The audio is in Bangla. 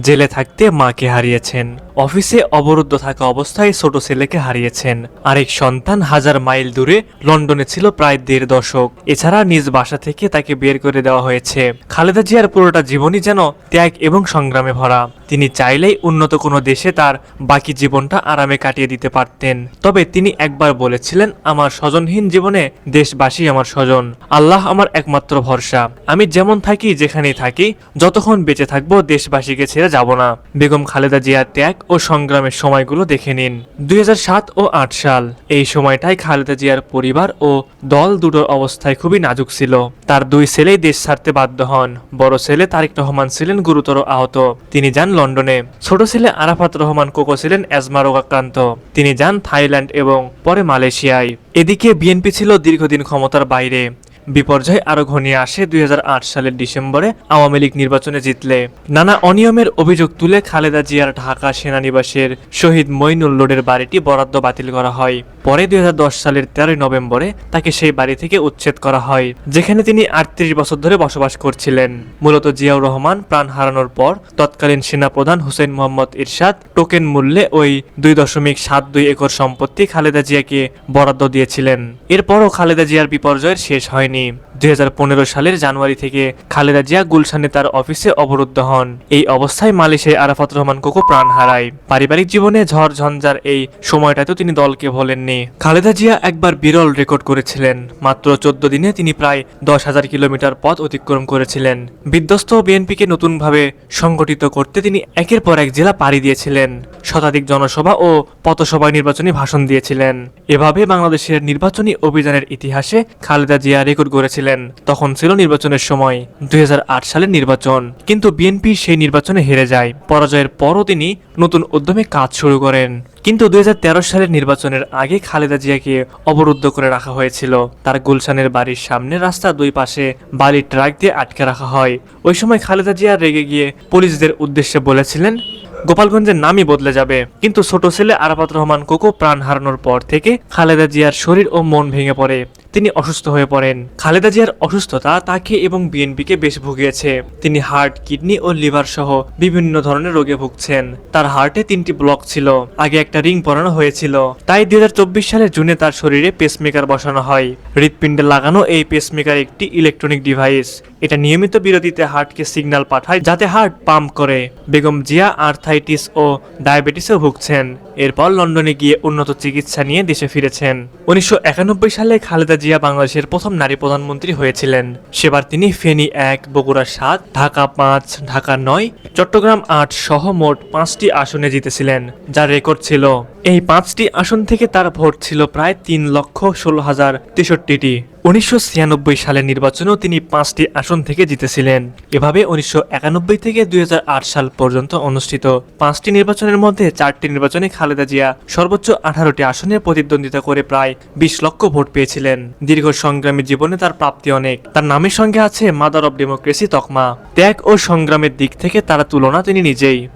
জেলে থাকতে মাকে হারিয়েছেন। অফিসে অবরুদ্ধ থাকা অবস্থায় ছোট ছেলেকে হারিয়েছেন। আরেক সন্তান হাজার মাইল দূরে লন্ডনে ছিল প্রায় দেড় দশক। এছাড়া নিজ বাসা থেকে তাকে বের করে দেওয়া হয়েছে। খালেদা জিয়ার পুরোটা জীবনই যেন ত্যাগ এবং সংগ্রামে ভরা। তিনি চাইলেই উন্নত কোনো দেশে তার বাকি জীবনটা আরামে কাটিয়ে দিতে পারতেন। তবে তিনি একবার বলেছিলেন, আমার স্বজনহীন জীবনে দেশবাসী আমার স্বজন। আল্লাহ আমার একমাত্র ভরসা। আমি যেমন থাকি যেখানেই থাকি, যতক্ষণ বেঁচে থাকব দেশবাসীকে ছেড়ে যাব না। বেগম খালেদা জিয়ার ত্যাগ ও সংগ্রামের সময়গুলো দেখে নিন। দুই হাজার সাত ও আট সাল, এই সময়টায় খালেদা জিয়ার পরিবার ও দল দুটোর অবস্থায় খুবই নাজুক ছিল। তার দুই ছেলেই দেশ ছাড়তে বাধ্য হন। বড় ছেলে তারিক রহমান ছিলেন গুরুতর আহত। তিনি যান লন্ডনে। ছোট ছেলে আরাফাত রহমান কোকো ছিলেন অ্যাজমা রোগাক্রান্ত। তিনি যান থাইল্যান্ড এবং পরে মালয়েশিয়ায়। এদিকে বিএনপি ছিল দীর্ঘদিন ক্ষমতার বাইরে। বিপর্যয় আরও ঘনিয়ে আসে দুই হাজার আট সালের ডিসেম্বরে আওয়ামী লীগ নির্বাচনে জিতলে। নানা অনিয়মের অভিযোগ তুলে খালেদা জিয়ার ঢাকা সেনানিবাসের শহীদ মইনুল লোডের বাড়িটি বরাদ্দ বাতিল করা হয়। পরে দুই হাজার দশ সালের তেরোই নভেম্বরে তাকে সেই বাড়ি থেকে উচ্ছেদ করা হয়, যেখানে তিনি আটত্রিশ বছর ধরে বসবাস করছিলেন। মূলত জিয়াউর রহমান প্রাণ হারানোর পর তৎকালীন সেনাপ্রধান হুসেন মোহাম্মদ ইরশাদ টোকেন মূল্যে ওই দুই দশমিক সাত দুই একর সম্পত্তি খালেদা জিয়াকে বরাদ্দ দিয়েছিলেন। এরপরও খালেদা জিয়ার বিপর্যয়ের শেষ হয়নি। আপনি দুই হাজার পনেরো সালের জানুয়ারি থেকে খালেদা জিয়া গুলশানে তার অফিসে অবরুদ্ধ হন। এই অবস্থায় মালয়েশিয়ায় আরাফাত রহমান কোকো প্রাণ হারায়। পারিবারিক জীবনে ঝড় ঝঞ্ঝার এই সময়টাতেও তিনি দলকে ভোলেননি। খালেদা জিয়া একবার বিরল রেকর্ড করেছিলেন। মাত্র চোদ্দ দিনে তিনি প্রায় দশ হাজার কিলোমিটার পথ অতিক্রম করেছিলেন। বিধ্বস্ত বিএনপিকে নতুনভাবে সংগঠিত করতে তিনি একের পর এক জেলা পাড়ি দিয়েছিলেন। শতাধিক জনসভা ও পথসভায় নির্বাচনী ভাষণ দিয়েছিলেন। এভাবে বাংলাদেশের নির্বাচনী অভিযানের ইতিহাসে খালেদা জিয়া রেকর্ড গড়েছিলেন। তখন ছিল নির্বাচনের সময়, দুই সালের নির্বাচন। কিন্তু বিএনপি সেই নির্বাচনে হেরে যায়। পরাজয়ের পরও তিনি নতুন উদ্যমে কাজ শুরু করেন। কিন্তু দুই সালের নির্বাচনের আগে খালেদা জিয়াকে অবরুদ্ধ করে রাখা হয়েছিল। তার গুলশানের বাড়ির সামনে রাস্তার দুই পাশে বালির ট্রাক দিয়ে আটকে রাখা হয়। ওই সময় খালেদা জিয়া রেগে গিয়ে পুলিশদের উদ্দেশ্যে বলেছিলেন, গোপালগঞ্জের নামই বদলে যাবে। কিন্তু ছোট ছেলে আরাফাত রহমান কোকো প্রাণ হারানোর পর থেকে খালেদা জিয়ার শরীর ও মন ভেঙে পড়ে। তিনি অসুস্থ হয়ে পড়েন। খালেদা জিয়ার অসুস্থতা তাকে এবং বিএনপিকে বেশ ভুগিয়েছে। তিনি হার্ট, কিডনি ও লিভার সহ বিভিন্ন ধরনের রোগে ভুগছেন। তার হার্টে তিনটি ব্লক ছিল। আগে একটা রিং পরানো হয়েছিল। তাই দুই সালের জুনে তার শরীরে পেসমেকার বসানো হয়। হৃৎপিণ্ডে লাগানো এই পেসমেকার একটি ইলেকট্রনিক ডিভাইস এটা নিয়মিত বিরতিতে হার্টকে সিগন্যাল পাঠায়, যাতে হার্ট পাম্প করে। বেগম জিয়া আর্থাইটিস ও ডায়াবেটিসেও ভুগছেন। এরপর লন্ডনে গিয়ে উন্নত চিকিৎসা নিয়ে দেশে ফিরেছেন। উনিশশো একানব্বই সালে খালেদা জিয়া বাংলাদেশের প্রথম নারী প্রধানমন্ত্রী হয়েছিলেন। সেবার তিনি ফেনী এক, বগুড়া সাত, ঢাকা পাঁচ, ঢাকা নয়, চট্টগ্রাম আট সহ মোট পাঁচটি আসনে জিতেছিলেন, যার রেকর্ড ছিল এই পাঁচটি আসন থেকে তার ভোট ছিল প্রায় তিন লক্ষ ষোলো হাজার তেষট্টিটি। উনিশশো ছিয়ানব্বই সালের নির্বাচনেও তিনি পাঁচটি আসন থেকে জিতেছিলেন। এভাবে উনিশশো একানব্বই থেকে দুই হাজার আট সাল পর্যন্ত অনুষ্ঠিত পাঁচটি নির্বাচনের মধ্যে চারটি নির্বাচনে খালেদা জিয়া সর্বোচ্চ আঠারোটি আসনে প্রতিদ্বন্দ্বিতা করে প্রায় বিশ লক্ষ ভোট পেয়েছিলেন। দীর্ঘ সংগ্রামী জীবনে তার প্রাপ্তি অনেক। তার নামের সঙ্গে আছে মাদার অব ডেমোক্রেসি তকমা। ত্যাগ ও সংগ্রামের দিক থেকে তারা তুলনা তিনি নিজেই।